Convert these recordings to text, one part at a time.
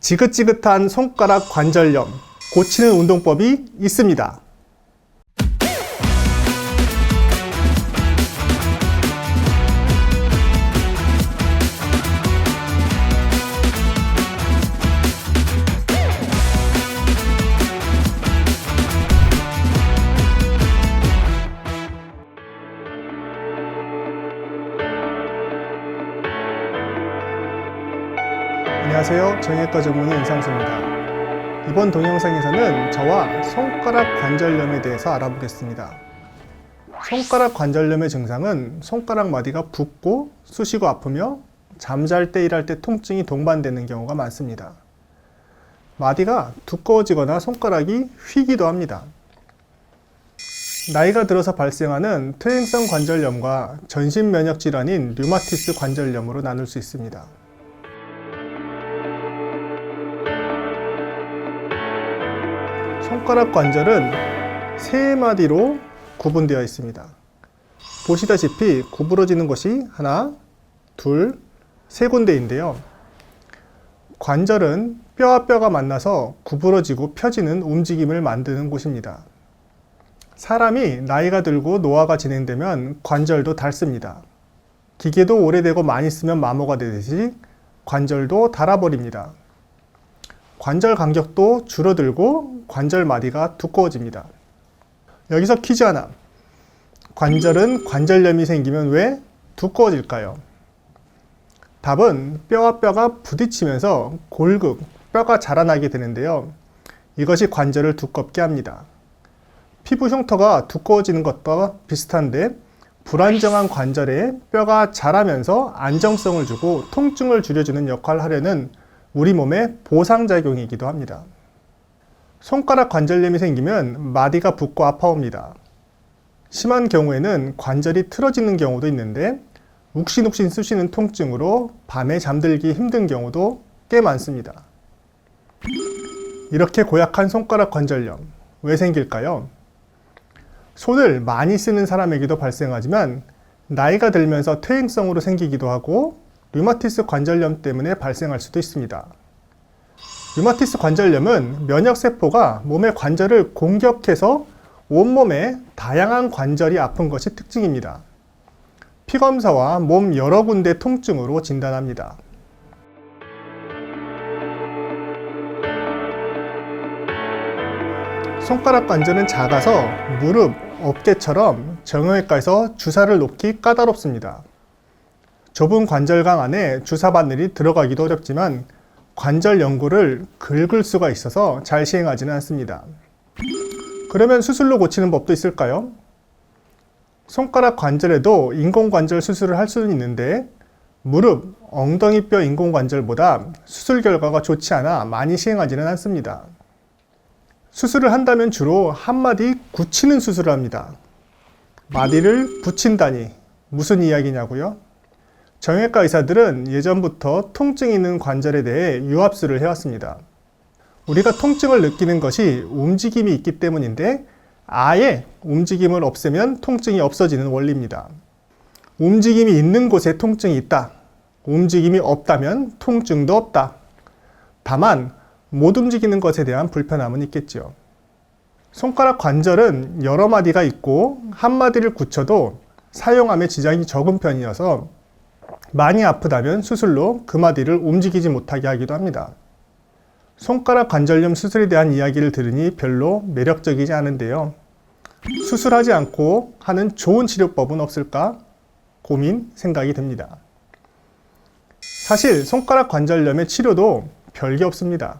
지긋지긋한 손가락 관절염 고치는 운동법이 있습니다. 안녕하세요. 정형외과 전문의 임상수입니다. 이번 동영상에서는 저와 손가락 관절염에 대해서 알아보겠습니다. 손가락 관절염의 증상은 손가락 마디가 붓고 쑤시고 아프며 잠잘 때 일할 때 통증이 동반되는 경우가 많습니다. 마디가 두꺼워지거나 손가락이 휘기도 합니다. 나이가 들어서 발생하는 퇴행성 관절염과 전신 면역 질환인 류마티스 관절염으로 나눌 수 있습니다. 손가락 관절은 세 마디로 구분되어 있습니다. 보시다시피 구부러지는 곳이 하나, 둘, 세 군데인데요. 관절은 뼈와 뼈가 만나서 구부러지고 펴지는 움직임을 만드는 곳입니다. 사람이 나이가 들고 노화가 진행되면 관절도 닳습니다. 기계도 오래되고 많이 쓰면 마모가 되듯이 관절도 닳아버립니다. 관절 간격도 줄어들고 관절 마디가 두꺼워집니다. 여기서 퀴즈 하나. 관절은 관절염이 생기면 왜 두꺼워질까요? 답은 뼈와 뼈가 부딪히면서 골극, 뼈가 자라나게 되는데요. 이것이 관절을 두껍게 합니다. 피부 흉터가 두꺼워지는 것과 비슷한데 불안정한 관절에 뼈가 자라면서 안정성을 주고 통증을 줄여주는 역할을 하려는 우리 몸의 보상작용이기도 합니다. 손가락 관절염이 생기면 마디가 붓고 아파옵니다. 심한 경우에는 관절이 틀어지는 경우도 있는데 욱신욱신 쑤시는 통증으로 밤에 잠들기 힘든 경우도 꽤 많습니다. 이렇게 고약한 손가락 관절염 왜 생길까요? 손을 많이 쓰는 사람에게도 발생하지만 나이가 들면서 퇴행성으로 생기기도 하고 류마티스 관절염 때문에 발생할 수도 있습니다. 류마티스 관절염은 면역세포가 몸의 관절을 공격해서 온몸의 다양한 관절이 아픈 것이 특징입니다. 피검사와 몸 여러 군데 통증으로 진단합니다. 손가락 관절은 작아서 무릎, 어깨처럼 정형외과에서 주사를 놓기 까다롭습니다. 좁은 관절강 안에 주사 바늘이 들어가기도 어렵지만 관절 연골을 긁을 수가 있어서 잘 시행하지는 않습니다. 그러면 수술로 고치는 법도 있을까요? 손가락 관절에도 인공관절 수술을 할 수는 있는데 무릎, 엉덩이뼈 인공관절보다 수술 결과가 좋지 않아 많이 시행하지는 않습니다. 수술을 한다면 주로 한마디 굳히는 수술을 합니다. 마디를 붙인다니 무슨 이야기냐고요? 정형외과 의사들은 예전부터 통증 있는 관절에 대해 유압수를 해왔습니다. 우리가 통증을 느끼는 것이 움직임이 있기 때문인데 아예 움직임을 없애면 통증이 없어지는 원리입니다. 움직임이 있는 곳에 통증이 있다. 움직임이 없다면 통증도 없다. 다만 못 움직이는 것에 대한 불편함은 있겠죠. 손가락 관절은 여러 마디가 있고 한 마디를 굳혀도 사용함에 지장이 적은 편이어서 많이 아프다면 수술로 그 마디를 움직이지 못하게 하기도 합니다. 손가락 관절염 수술에 대한 이야기를 들으니 별로 매력적이지 않은데요. 수술하지 않고 하는 좋은 치료법은 없을까 고민 생각이 듭니다. 사실 손가락 관절염의 치료도 별게 없습니다.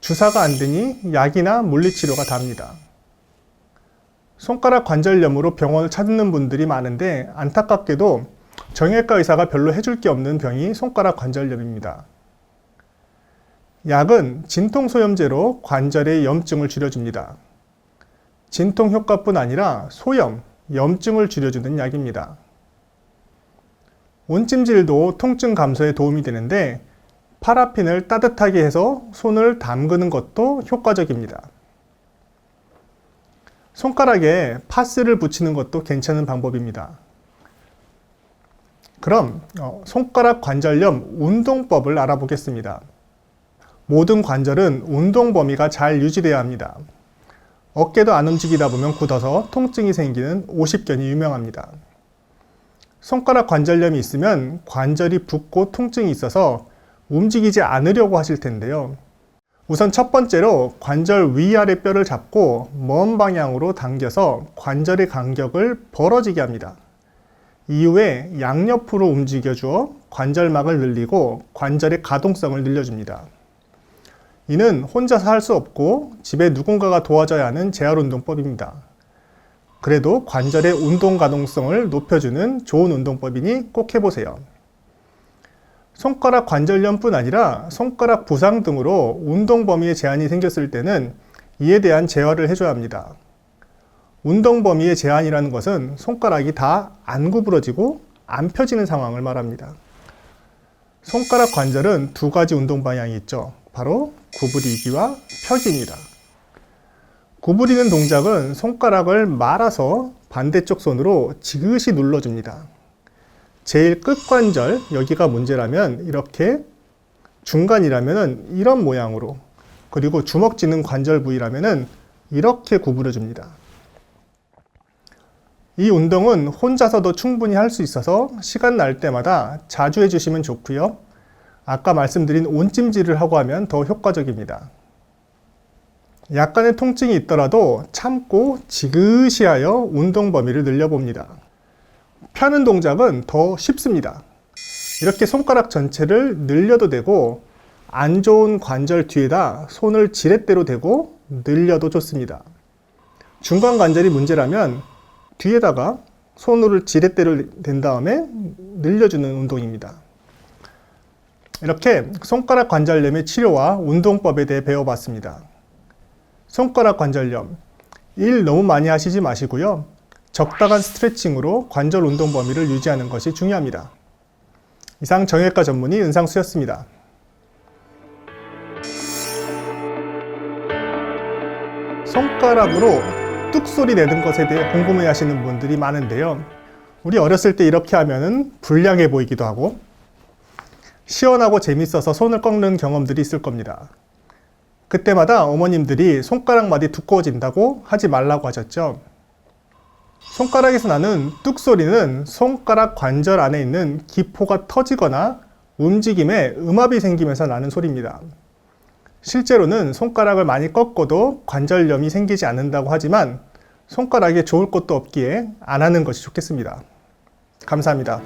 주사가 안 되니 약이나 물리치료가 답니다. 손가락 관절염으로 병원을 찾는 분들이 많은데 안타깝게도 정형외과 의사가 별로 해줄 게 없는 병이 손가락 관절염입니다. 약은 진통소염제로 관절의 염증을 줄여줍니다. 진통 효과뿐 아니라 소염, 염증을 줄여주는 약입니다. 온찜질도 통증 감소에 도움이 되는데 파라핀을 따뜻하게 해서 손을 담그는 것도 효과적입니다. 손가락에 파스를 붙이는 것도 괜찮은 방법입니다. 그럼 어, 손가락 관절염 운동법을 알아보겠습니다. 모든 관절은 운동 범위가 잘 유지돼야 합니다. 어깨도 안 움직이다 보면 굳어서 통증이 생기는 오십견이 유명합니다. 손가락 관절염이 있으면 관절이 붓고 통증이 있어서 움직이지 않으려고 하실 텐데요. 우선 첫 번째로 관절 위아래 뼈를 잡고 먼 방향으로 당겨서 관절의 간격을 벌어지게 합니다. 이후에 양옆으로 움직여 주어 관절막을 늘리고 관절의 가동성을 늘려줍니다. 이는 혼자서 할 수 없고 집에 누군가가 도와줘야 하는 재활 운동법입니다. 그래도 관절의 운동 가동성을 높여주는 좋은 운동법이니 꼭 해보세요. 손가락 관절염뿐 아니라 손가락 부상 등으로 운동 범위에 제한이 생겼을 때는 이에 대한 재활을 해줘야 합니다. 운동 범위의 제한이라는 것은 손가락이 다 안 구부러지고 안 펴지는 상황을 말합니다. 손가락 관절은 두 가지 운동 방향이 있죠. 바로 구부리기와 펴기입니다. 구부리는 동작은 손가락을 말아서 반대쪽 손으로 지그시 눌러줍니다. 제일 끝 관절, 여기가 문제라면 이렇게 중간이라면 이런 모양으로 그리고 주먹 쥐는 관절 부위라면 이렇게 구부려 줍니다. 이 운동은 혼자서도 충분히 할 수 있어서 시간 날 때마다 자주 해주시면 좋고요. 아까 말씀드린 온찜질을 하고 하면 더 효과적입니다. 약간의 통증이 있더라도 참고 지그시 하여 운동 범위를 늘려봅니다. 펴는 동작은 더 쉽습니다. 이렇게 손가락 전체를 늘려도 되고 안 좋은 관절 뒤에다 손을 지렛대로 대고 늘려도 좋습니다. 중간 관절이 문제라면 뒤에다가 손으로 지렛대를 댄 다음에 늘려주는 운동입니다. 이렇게 손가락 관절염의 치료와 운동법에 대해 배워봤습니다. 손가락 관절염. 일 너무 많이 하시지 마시고요. 적당한 스트레칭으로 관절 운동 범위를 유지하는 것이 중요합니다. 이상 정형외과 전문의 은상수였습니다. 손가락으로 뚝 소리 내는 것에 대해 궁금해 하시는 분들이 많은데요. 우리 어렸을 때 이렇게 하면은 불량해 보이기도 하고 시원하고 재밌어서 손을 꺾는 경험들이 있을 겁니다. 그때마다 어머님들이 손가락 마디 두꺼워진다고 하지 말라고 하셨죠. 손가락에서 나는 뚝 소리는 손가락 관절 안에 있는 기포가 터지거나 움직임에 음압이 생기면서 나는 소리입니다. 실제로는 손가락을 많이 꺾어도 관절염이 생기지 않는다고 하지만 손가락에 좋을 것도 없기에 안 하는 것이 좋겠습니다. 감사합니다.